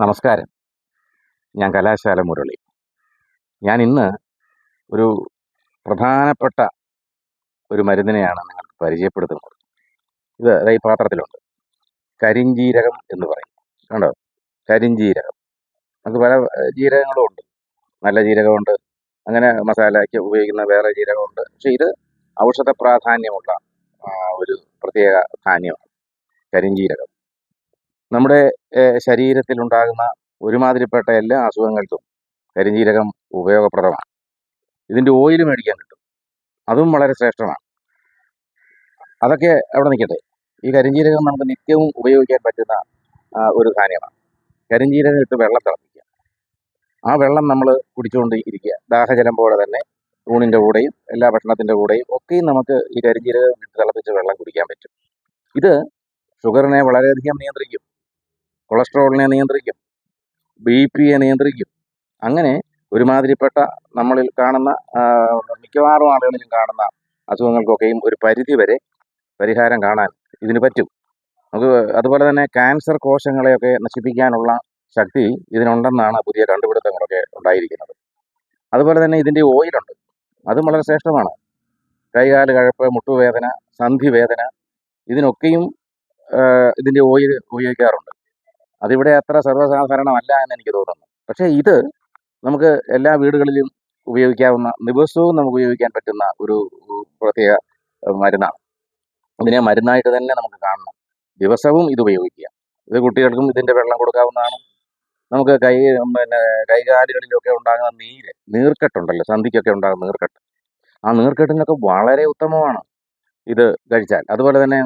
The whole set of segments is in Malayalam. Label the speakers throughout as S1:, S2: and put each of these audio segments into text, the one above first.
S1: നമസ്കാരം. ഞാൻ കലാശാല മുരളി. ഞാൻ ഇന്ന് ഒരു പ്രധാനപ്പെട്ട ഒരു മരുന്നിനെയാണ് നിങ്ങൾക്ക് പരിചയപ്പെടുത്തുന്നത്. ഇത് ഈ പാത്രത്തിലുണ്ട്. കരിഞ്ജീരകം എന്ന് പറയും. കണ്ടോ? കരിഞ്ജീരകം നമുക്ക് പല ജീരകങ്ങളും ഉണ്ട്. നല്ല ജീരകമുണ്ട്. അങ്ങനെ മസാലയ്ക്ക് ഉപയോഗിക്കുന്ന വേറെ ജീരകമുണ്ട്. പക്ഷേ ഇത് ഔഷധ പ്രാധാന്യമുള്ള ഒരു പ്രത്യേക ധാന്യമാണ്. കരിഞ്ജീരകം നമ്മുടെ ശരീരത്തിൽ ശരീരത്തിലുണ്ടാകുന്ന ഒരുമാതിരിപ്പെട്ട എല്ലാ അസുഖങ്ങൾക്കും കരിഞ്ചീരകം ഉപയോഗപ്രദമാണ്. ഇതിന്റെ ഓയിൽ മേടിക്കാൻ കിട്ടും. അതും വളരെ ശ്രേഷ്ഠമാണ്. അതൊക്കെ അവിടെ നിൽക്കട്ടെ. ഈ കരിഞ്ചീരകം നമുക്ക് നിത്യവും ഉപയോഗിക്കാൻ പറ്റുന്ന ഒരു ധാന്യമാണ്. കരിഞ്ജീരകം ഇട്ട് വെള്ളം തിളപ്പിക്കുക. ആ വെള്ളം നമ്മൾ കുടിച്ചുകൊണ്ട് ഇരിക്കുക. ദാഹജലം പോലെ തന്നെ ഊണിന്റെ കൂടെയും എല്ലാ ഭക്ഷണത്തിന്റെ കൂടെയും ഒക്കെയും നമുക്ക് ഈ കരിഞ്ജീരകം ഇട്ട് തിളപ്പിച്ച് വെള്ളം കുടിക്കാൻ പറ്റും. ഇത് ഷുഗറിനെ വളരെയധികം നിയന്ത്രിക്കും. കൊളസ്ട്രോളിനെ നിയന്ത്രിക്കും ബി പിയെ നിയന്ത്രിക്കും. അങ്ങനെ ഒരുമാതിരിപ്പെട്ട നമ്മളിൽ കാണുന്ന മിക്കവാറും ആളുകളിലും കാണുന്ന അസുഖങ്ങൾക്കൊക്കെയും ഒരു പരിധി വരെ പരിഹാരം കാണാൻ ഇതിന് പറ്റും. നമുക്ക് അതുപോലെ തന്നെ ക്യാൻസർ കോശങ്ങളെയൊക്കെ നശിപ്പിക്കാനുള്ള ശക്തി ഇതിനുണ്ടെന്നാണ് പുതിയ കണ്ടുപിടുത്തങ്ങളൊക്കെ ഉണ്ടായിരിക്കുന്നത്. അതുപോലെ തന്നെ ഇതിന്റെ ഓയിലുണ്ട്. അതും വളരെ ശ്രേഷ്ഠമാണ്. കൈകാൽ കഴപ്പ് മുട്ടുവേദന സന്ധിവേദന ഇതിനൊക്കെയും ഇതിന്റെ ഓയിൽ ഉപയോഗിക്കാറുണ്ട്. അതിവിടെ അത്ര സർവസാധാരണമല്ല എന്ന് എനിക്ക് തോന്നുന്നു. പക്ഷേ ഇത് നമുക്ക് എല്ലാ വീടുകളിലും ഉപയോഗിക്കാവുന്ന ദിവസവും നമുക്ക് ഉപയോഗിക്കാൻ പറ്റുന്ന ഒരു പ്രത്യേക മരുന്നാണ്. ഇതിനെ മരുന്നായിട്ട് തന്നെ നമുക്ക് കാണണം. ദിവസവും ഇത് ഉപയോഗിക്കുക. ഇത് കുട്ടികൾക്കും ഇതിന്റെ വെള്ളം കൊടുക്കാവുന്നതാണ്. നമുക്ക് കൈ പിന്നെ കൈകാലുകളിലൊക്കെ ഉണ്ടാകുന്ന നീര് നീർക്കെട്ടുണ്ടല്ലോ സന്ധിക്കൊക്കെ ഉണ്ടാകുന്ന നീർക്കെട്ട്. ആ നീർക്കെട്ടിനൊക്കെ വളരെ ഉത്തമമാണ് ഇത് കഴിച്ചാൽ. അതുപോലെ തന്നെ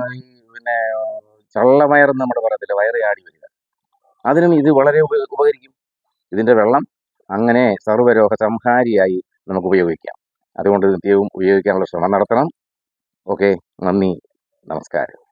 S1: പിന്നെ ചള്ളവയർ നമ്മൾ പറയത്തില്ല വയറ് ചാടി വരിക. അതിനും ഇത് വളരെ ഉപ- ഉപകരിക്കും. ഇതിന്റെ വെള്ളം അങ്ങനെ സർവരോഗ സംഹാരിയായി നമുക്ക് ഉപയോഗിക്കാം. അതുകൊണ്ട് നിത്യവും ഉപയോഗിക്കാനുള്ള ശ്രമം നടത്തണം. ഓക്കെ നന്ദി. നമസ്കാരം.